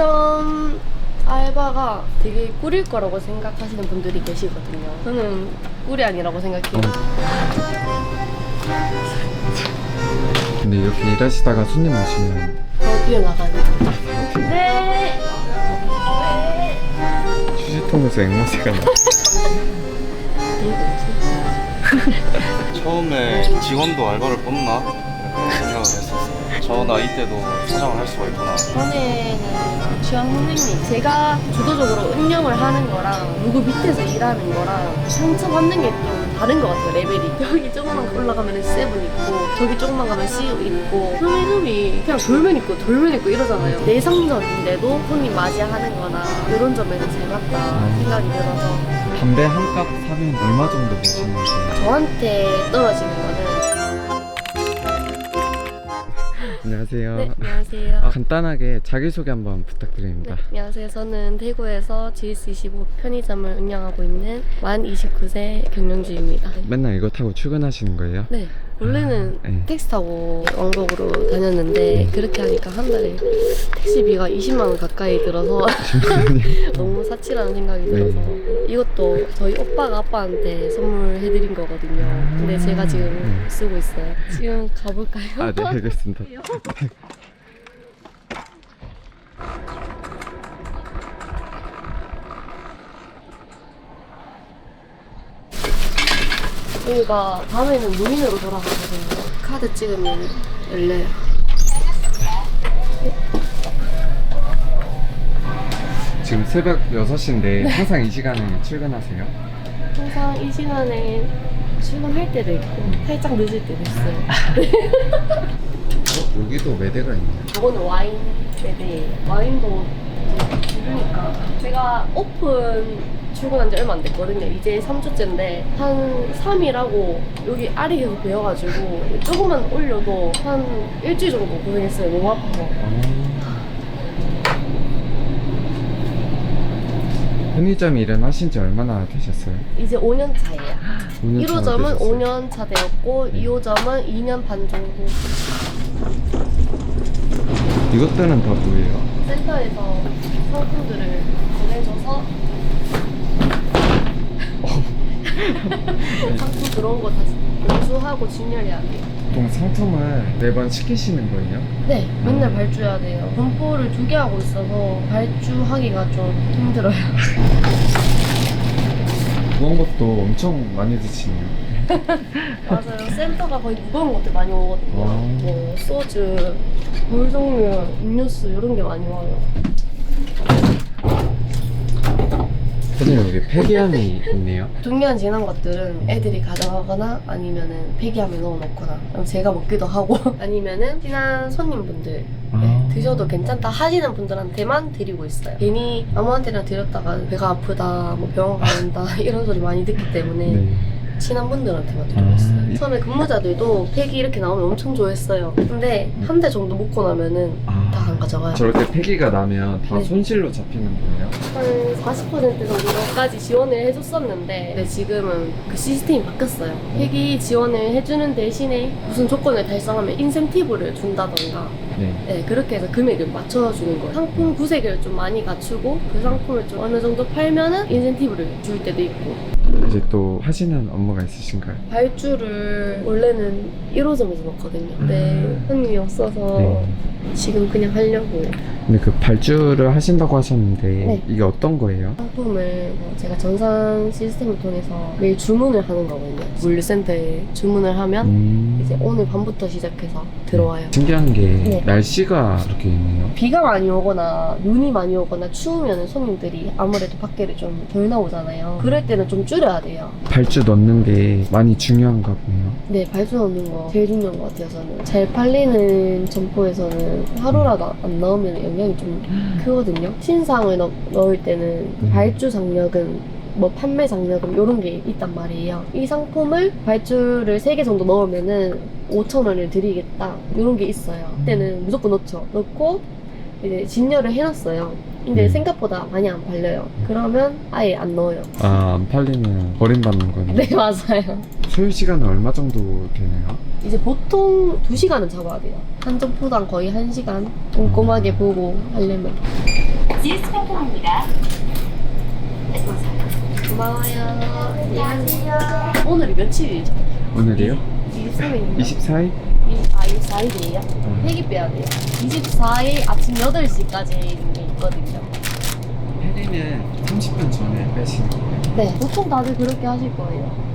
편의점 알바가 되게 꿀일 거라고 생각하시는 분들이 계시거든요. 저는 꿀이 아니라고 생각해요. 근데 이렇게 일하시다가 손님 오시면 더 뛰어나가야 돼요. 네. 휴지통에서 앵무새가 나. 처음에 직원도 알바를 뽑나? 저 나이 때도 사장을 할 수가 있구나. 전에는 주영 선생님 제가 주도적으로 운영을 하는 거랑 누구 밑에서 일하는 거랑 상처받는 게 좀 다른 것 같아요 레벨이 여기 조금만 올라가면 세븐 있고 저기 조금만 가면 CU 있고 흠이 그냥 돌면 있고 돌면 있고 이러잖아요 내성적인데도 손님 맞이하는 거나 이런 점에서 잘 맞다 생각이 들어서 담배 한 값 사면 얼마 정도 버시는지. 저한테 떨어지는 안녕하세요. 네 안녕하세요 아, 간단하게 자기소개 한번 네, 부탁드립니다. 안녕하세요. 저는 대구에서 GS25 편의점을 운영하고 있는 만 29세 경영주입니다. 맨날 이거 타고 출근하시는 거예요? 네. 원래는 네. 택시 타고 왕복으로 다녔는데 그렇게 하니까 한 달에 택시비가 20만 원 가까이 들어서 너무 사치라는 생각이 네. 들어서 이것도 저희 오빠가 아빠한테 선물해드린 거거든요. 근데 제가 지금 네. 쓰고 있어요. 지금 가볼까요? 아, 네, 알겠습니다. 여기가 밤에는 무인으로 돌아가거든요. 카드 찍으면 열려요. 지금 새벽 6시인데 항상 이 시간에 출근하세요? 항상 이 시간에 출근할 때도 있고 살짝 늦을 때도 있어요. 어, 여기도 매대가 있네요. 저거는 와인 세대예요. 와인도 이제 그러니까 제가 오픈 출근한 지 얼마 안 됐거든요. 이제 3주째인데 한 3일하고 여기 알이 계속 베어가지고 조금만 올려도 한 일주일 정도 고생했어요. 너무 아파서. 편의점 일은 하신 지 얼마나 되셨어요? 이제 5년 차예요. 5년 1호점은 5년 차 되었고 네. 2호점은 2년 반 정도 이것들은 다 뭐예요? 센터에서 상품들을 보내줘서 상품 들어온 거 다시 공수하고 진열해야 돼요. 보통 상품을 매번 시키시는 거예요? 네, 맨날 발주해야 돼요. 분포를 두 개 하고 있어서 발주하기가 좀 힘들어요. 무거운 것도 엄청 많이 드시네요. 맞아요. 센터가 거의 무거운 것들 많이 오거든요. 아. 뭐 소주, 물 종류, 음료수 이런 게 많이 와요. 선생님 여기 폐기함이 있네요. 중요한 지난 것들은 애들이 가져가거나 아니면은 폐기함에 넣어놓거나 그럼 제가 먹기도 하고 아니면은 친한 손님분들 네, 아. 드셔도 괜찮다 하시는 분들한테만 드리고 있어요. 괜히 아무한테나 드렸다가 배가 아프다, 뭐 병원 가는다 이런 소리 많이 듣기 때문에 네. 친한 분들한테만 드리고 아. 있어요. 처음에 근무자들도 폐기 이렇게 나오면 엄청 좋아했어요. 근데 한 대 정도 먹고 나면은 아. 가져가요. 때 폐기가 나면 다 네. 손실로 잡히는 거예요? 한 40% 정도까지 지원을 해줬었는데 근데 지금은 그 시스템이 바뀌었어요. 회기 지원을 해주는 대신에 무슨 조건을 달성하면 인센티브를 준다던가 네. 네, 그렇게 해서 금액을 맞춰주는 거예요. 상품 구색을 좀 많이 갖추고 그 상품을 좀 어느 정도 팔면은 인센티브를 줄 때도 있고 이제 또 하시는 업무가 있으신가요? 발주를 원래는 1호점에서 넣거든요. 근데 음. 손님이 없어서 네. 지금 그냥 하려고 근데 그 발주를 하신다고 하셨는데 네. 이게 어떤 거예요? 상품을 뭐 제가 전산 시스템을 통해서 매일 주문을 하는 거거든요. 물류센터에 주문을 하면 음. 이제 오늘 밤부터 시작해서 들어와요. 신기한 게 네. 날씨가 이렇게 있네요. 비가 많이 오거나 눈이 많이 오거나 추우면 손님들이 아무래도 밖에를 좀 덜 나오잖아요. 그럴 때는 좀 줄여야 돼요. 발주 넣는 게 많이 중요한가 보네요. 네, 발주 넣는 거 제일 중요한 것 같아요, 저는. 잘 팔리는 점포에서는 하루라도 안 나오면 영향이 좀 크거든요. 신상을 넣, 넣을 때는 음. 발주 장려금, 뭐 판매 장려금 이런 게 있단 말이에요. 이 상품을 발주를 3개 정도 넣으면은 5천 원을 드리겠다 이런 게 있어요. 그때는 무조건 넣죠. 넣고 이제 진열을 해놨어요. 근데 음. 생각보다 많이 안 팔려요. 그러면 아예 안 넣어요. 아, 안 팔리면 버림받는 거네요. 네, 맞아요. 소요 시간은 얼마 정도 되나요? 이제 보통 2시간은 잡아야 돼요. 한 점포당 거의 1시간 꼼꼼하게 보고 하려면. GS 상품입니다. 고마워요. 안녕하세요. 오늘이 며칠이죠? 오늘이요? 23일인가? 24일? 아, 24일이에요? 음. 회기 빼야 돼요. 24일 아침 8시까지 있는 게 있거든요. 혜리는 30분 전에 빼시는 거예요. 네. 보통 다들 그렇게 하실 거예요.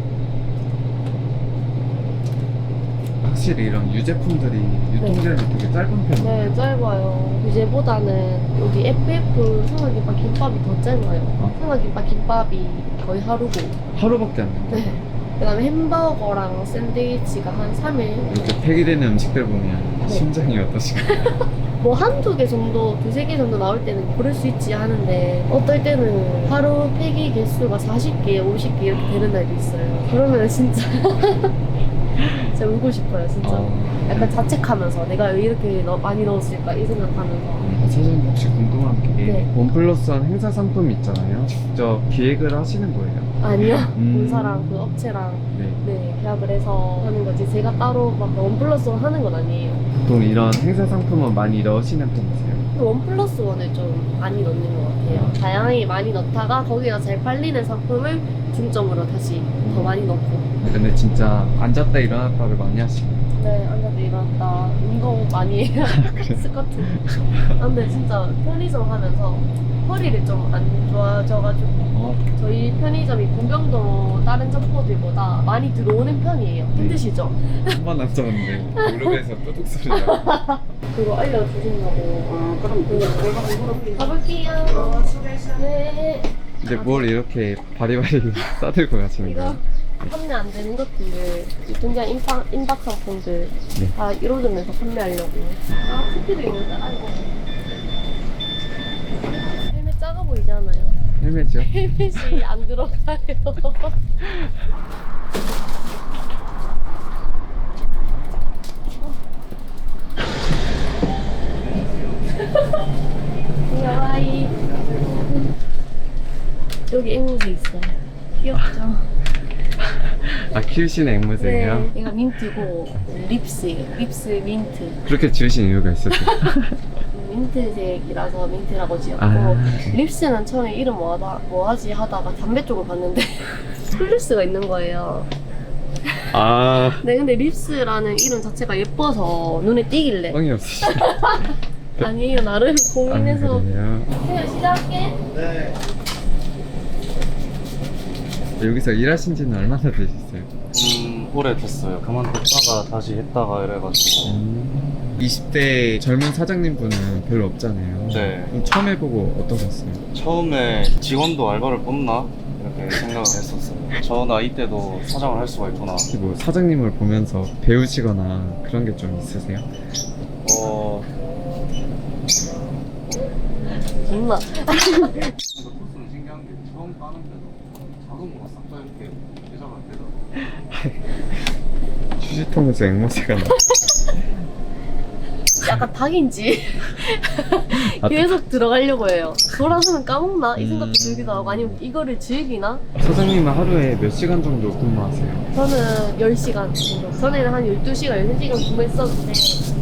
확실히 이런 유제품들이 유통기한이 되게 짧은 편이에요. 네, 짧아요. 이제보다는 여기 FF 생활김밥 김밥이 더 짧아요. 어. 생활김밥 김밥이 거의 하루고. 하루밖에 안 돼요. 네. 그 다음에 햄버거랑 샌드위치가 한 3일. 이렇게 폐기되는 음식들 보면 네. 심장이 어떠신가요? 뭐 한두 개 정도, 두세 개 정도 나올 때는 그럴 수 있지 하는데 어떨 때는 하루 폐기 개수가 40개, 50개 이렇게 되는 날도 있어요. 그러면 진짜 진짜 울고 싶어요, 진짜. 어, 약간 자책하면서 내가 왜 이렇게 넣- 많이 넣었을까 이 생각하면서 어, 사장님 혹시 궁금한 게 네. 원플러스한 행사 상품 있잖아요. 직접 기획을 하시는 거예요. 아니요 음. 본사랑 그 업체랑 네. 네 계약을 해서 하는 거지 제가 따로 막 원 플러스 원 하는 건 아니에요. 보통 이런 행사 상품은 많이 넣으시는 편이세요? 원 플러스 원을 좀 많이 넣는 것 같아요. 다양하게 많이 넣다가 거기가 잘 팔리는 상품을 중점으로 다시 더 많이 넣고. 근데 진짜 앉았다 일어났다를 많이 하시네요. 네, 앉아도 일어났다. 운동 많이 해요. 스쿼트. 아, 근데 진짜 편의점 하면서 허리를 좀 안 좋아져가지고 어, 저희 편의점이 공병도 다른 점포들보다 많이 들어오는 편이에요. 힘드시죠? 한번 앉았는데 무릎에서 뚜둑 소리가 그거 알려주신다고. 아, 그럼 그거 가볼게요. 네. 근데 뭘 이렇게 바리바리 싸들고 가시는 이거 거예요? 판매 안 되는 것들, 유통기한 임박, 임박 상품들 네. 다 이뤄주면서 판매하려고. 아, 쿠키도 있는데, 아이고. 헬멧 작아 보이잖아요. 헬멧이요? 헬멧이 안 들어가요. 여기 앵무새 있어요. 귀엽죠? 아 키우시는 앵무새예요? 네. 이거 민트고 립스예요. 립스 민트. 그렇게 지으신 이유가 있었어요? 민트색이라서 민트라고 지었고 아. 립스는 처음에 이름 뭐, 하다, 뭐 하지 하다가 담배 쪽을 봤는데 플리스가 있는 거예요. 아 네, 근데 립스라는 이름 자체가 예뻐서 눈에 띄길래 뻥이 없으시네 아니에요 나름 아, 고민해서 그래요? 태연 시작할게. 여기서 일하신 지는 얼마나 되셨어요? 음 오래됐어요. 그만뒀다가 다시 했다가 이래가지고. 음. 20대 젊은 사장님 분은 별로 없잖아요. 네. 그럼 처음 해보고 어떠셨어요? 처음에 직원도 알바를 뽑나? 이렇게 생각을 했었어요. 저 나이 때도 사장을 할 수가 있구나. 혹시 뭐 사장님을 보면서 배우시거나 그런 게 좀 있으세요? 어. 엄마. 코스는 신기한 게 처음 까는 데도 자동으로 싹다 이렇게 제작을 되더라고요 휴지통에서 앵무새가 나 약간 닭인지 아, 계속 들어가려고 해요. 돌아서면 까먹나 이 생각도 음. 들기도 하고 아니면 이거를 즐기나 사장님은 하루에 몇 시간 정도 근무하세요? 저는 10시간 정도. 전에는 한 12시간, 13시간 근무했었는데,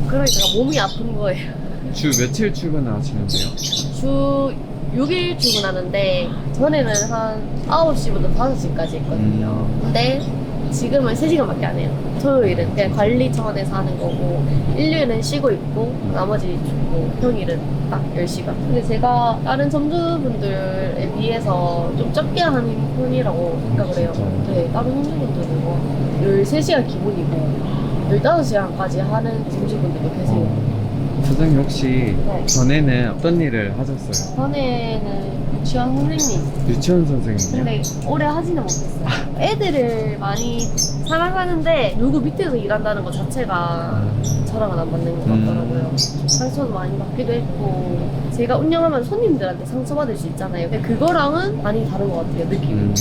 그러니까 몸이 아픈 거예요. 주 며칠 출근을 하시는데요? 주 6일 출근하는데, 전에는 한 9시부터 5시까지 했거든요. 음. 근데 지금은 3시간밖에 안 해요. 토요일은 그냥 관리 차원에서 하는 거고, 일요일은 쉬고 있고, 나머지 주고, 평일은 딱 10시간. 근데 제가 다른 점주분들에 비해서 좀 적게 하는 편이라고 생각을 해요. 네, 다른 점주분들은 뭐 13시간 기본이고, 15시간까지 하는 점주분들도 계세요. 어, 사장님 혹시 네. 전에는 어떤 일을 하셨어요? 전에는 유치원 선생님. 유치원 선생님이요? 근데 오래 하지는 못했어요. 애들을 많이 사랑하는데 누구 밑에서 일한다는 것 자체가 아, 저랑은 안 맞는 것 음. 같더라고요. 상처도 많이 받기도 했고 제가 운영하면 손님들한테 상처받을 수 있잖아요. 근데 그거랑은 많이 다른 것 같아요, 느낌이. 음.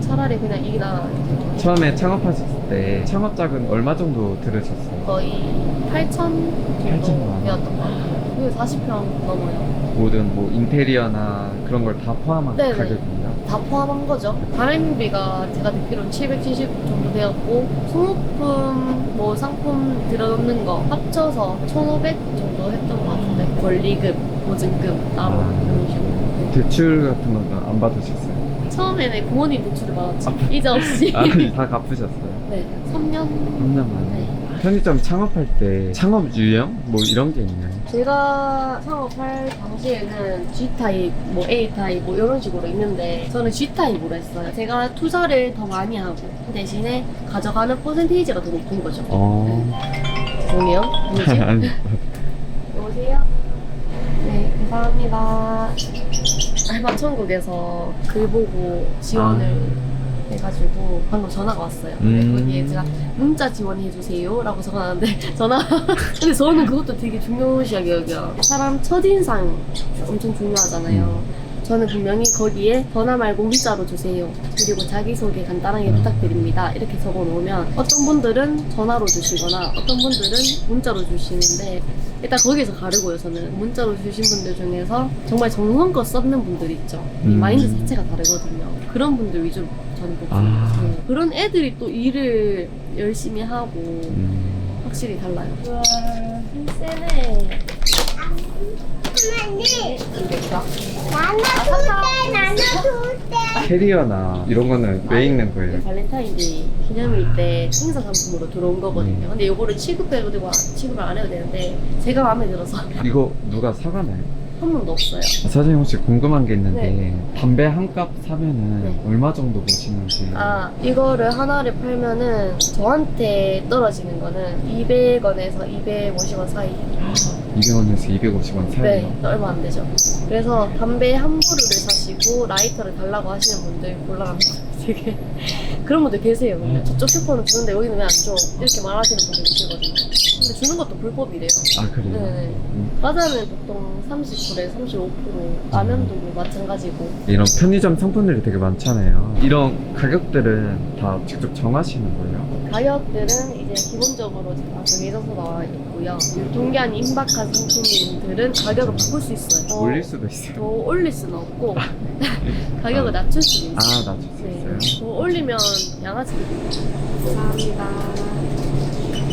차라리 그냥 일이나 처음에 창업하셨을 때 창업 자금 얼마 정도 들으셨어요? 거의 8천 8,000만 정도 원. 되었던 것 같아요. 그게 40평 넘어요. 모든 뭐 인테리어나 그런 걸 다 포함한 네네. 가격이요? 다 포함한 거죠. 가림비가 제가 듣기로는 770 정도 되었고 소모품 뭐 상품 들어놓는 거 합쳐서 1,500 정도 했던 것 같은데 권리금, 보증금 따로 아. 이런 식으로. 대출 같은 거는 안 받으셨어요? 처음에는 부모님 대출을 받았죠. 이제 없이. 아, 다 갚으셨어요? 네, 3년. 3년 만에. 네. 편의점 창업할 때 창업 유형? 뭐 이런 게 있나요? 제가 창업할 당시에는 G타입, 뭐 A타입, 뭐 이런 식으로 있는데 저는 G타입으로 했어요. 제가 투자를 더 많이 하고 그 대신에 가져가는 퍼센테이지가 더 높은 거죠. 어. 죄송해요. 뭐지? 아니, 여보세요? 네, 감사합니다. 알바 천국에서 글 보고 지원을 해가지고 방금 전화가 왔어요. 근데 음. 거기에 제가 문자 지원해주세요 라고 적어놨는데 전화 근데 저는 그것도 되게 중요시하게 여겨요. 사람 첫인상 엄청 중요하잖아요. 저는 분명히 거기에 전화 말고 문자로 주세요. 그리고 자기소개 간단하게 부탁드립니다. 이렇게 적어 놓으면 어떤 분들은 전화로 주시거나 어떤 분들은 문자로 주시는데 일단 거기서 가르고요. 저는 문자로 주신 분들 중에서 정말 정성껏 썼는 분들 있죠. 이 음. 마인드 자체가 다르거든요. 그런 분들 위주로 보고 아. 네. 그런 애들이 또 일을 열심히 하고 음. 확실히 달라요. 우와, 힘세네. 나눠줄게 나눠줄게 캐리어나 이런 거는 왜 읽는 거예요? 발렌타인데이 기념일 때 행사 상품으로 들어온 거거든요. 음. 근데 요거를 취급해도 되고 취급을 안 해도 되는데 제가 마음에 들어서 이거 누가 사가나요? 한 번도 없어요. 아, 사장님 혹시 궁금한 게 있는데 담배 한 값 사면은 네. 얼마 정도 버시는지 아 이거를 하나를 팔면은 저한테 떨어지는 거는 200원에서 250원 사이. 200원에서 250원 사이요? 네, 얼마 안 되죠. 그래서 담배 한 부루를 사시고 라이터를 달라고 하시는 분들 곤란합니다. 되게 그런 분들 계세요. 근데 저쪽 슈퍼는 주는데 여기는 왜 안 줘? 이렇게 말하시는 분들 계시거든요. 근데 주는 것도 불법이래요. 아 그래요? 네네. 음. 과자는 보통 30%에 35%, 라면도 뭐 마찬가지고. 이런 편의점 상품들이 되게 많잖아요 이런 가격들은 다 직접 정하시는 거예요? 가격들은 이제 기본적으로 다 정해져서 나와 있고요. 유통기한이 임박한 상품들은 가격을 바꿀 수 있어요. 더, 올릴 수도 있어요 더 올릴 수는 없고 가격을 낮출 수는 아 있어요. 낮출 수 네. 더 올리면 양아치. 감사합니다.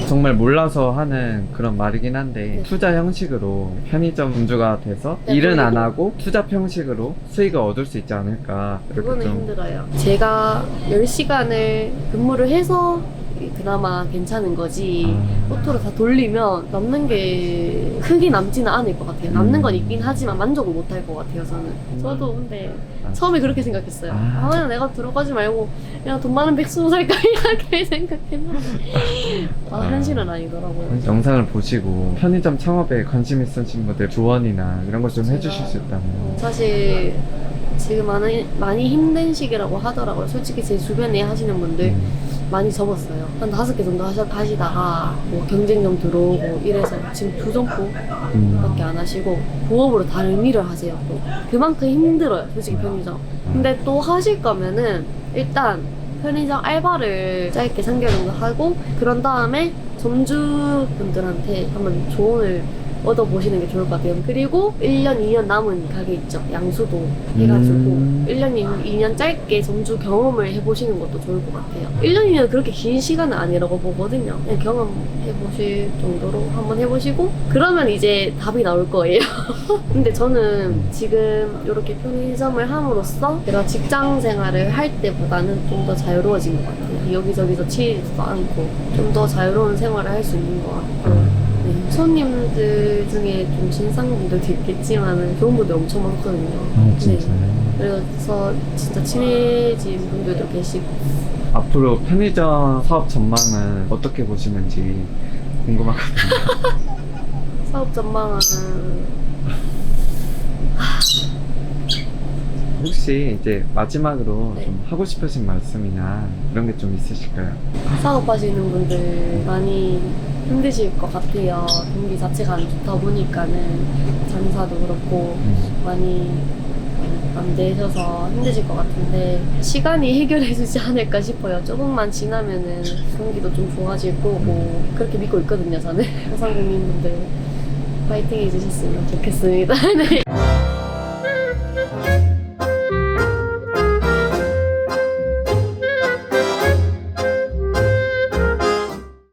정말 몰라서 하는 그런 말이긴 한데 네. 투자 형식으로 편의점 분주가 돼서 네, 일은 안 하고 투자 형식으로 수익을 얻을 수 있지 않을까 이렇게 그거는 좀 힘들어요. 제가 10시간을 근무를 해서 그나마 괜찮은 거지. 아. 오토로 다 돌리면 남는 게 크게 남지는 않을 것 같아요. 남는 건 있긴 하지만 만족을 못 할 것 같아요, 저는. 저도 근데 아, 처음에 그렇게 생각했어요. 아. 아, 그냥 내가 들어가지 말고 그냥 돈 많은 백수로 살까 이렇게 생각했는데 아, 아. 현실은 아니더라고요. 영상을 보시고 편의점 창업에 관심 있으신 분들 조언이나 이런 것 좀 해주실 수 있다면 사실 지금 많이, 많이 힘든 시기라고 하더라고요. 솔직히 제 주변에 하시는 분들 음, 많이 접었어요. 한 다섯 개 정도 하셔, 하시다가 뭐 경쟁점 들어오고 이래서 지금 두 점포 음. 밖에 안 하시고 부업으로 다른 일을 하세요 또 그만큼 힘들어요 솔직히 편의점 근데 또 하실 거면은 일단 편의점 알바를 짧게 3개월 정도 하고 그런 다음에 점주분들한테 한번 조언을 얻어보시는 게 좋을 것 같아요. 그리고 1년 2년 남은 가게 있죠. 양수도 해가지고 음. 1년 2년 짧게 점주 경험을 해보시는 것도 좋을 것 같아요. 1년 2년 그렇게 긴 시간은 아니라고 보거든요. 그냥 경험해보실 정도로 한번 해보시고 그러면 이제 답이 나올 거예요. 근데 저는 지금 이렇게 편의점을 함으로써 제가 직장 생활을 할 때보다는 좀 더 자유로워진 것 같아요. 여기저기서 치이지도 않고 좀 더 자유로운 생활을 할 수 있는 것 같고 네, 손님들 중에 좀 진상분들도 있겠지만 좋은 분들 엄청 많거든요 아 진짜요? 그래서 진짜 친해진 분들도 계시고 앞으로 편의점 사업 전망은 어떻게 보시는지 궁금하거든요 사업 전망은 혹시 이제 마지막으로 네. 좀 하고 싶으신 말씀이나 이런 게 좀 있으실까요? 사업하시는 분들 많이 힘드실 것 같아요. 경기 자체가 안 좋다 보니까는 장사도 그렇고 음. 많이 안 되셔서 힘드실 것 같은데 시간이 해결해 주지 않을까 싶어요. 조금만 지나면은 경기도 좀 좋아질 거고 그렇게 믿고 있거든요. 저는 소상공인분들 파이팅 해주셨으면 좋겠습니다. 네.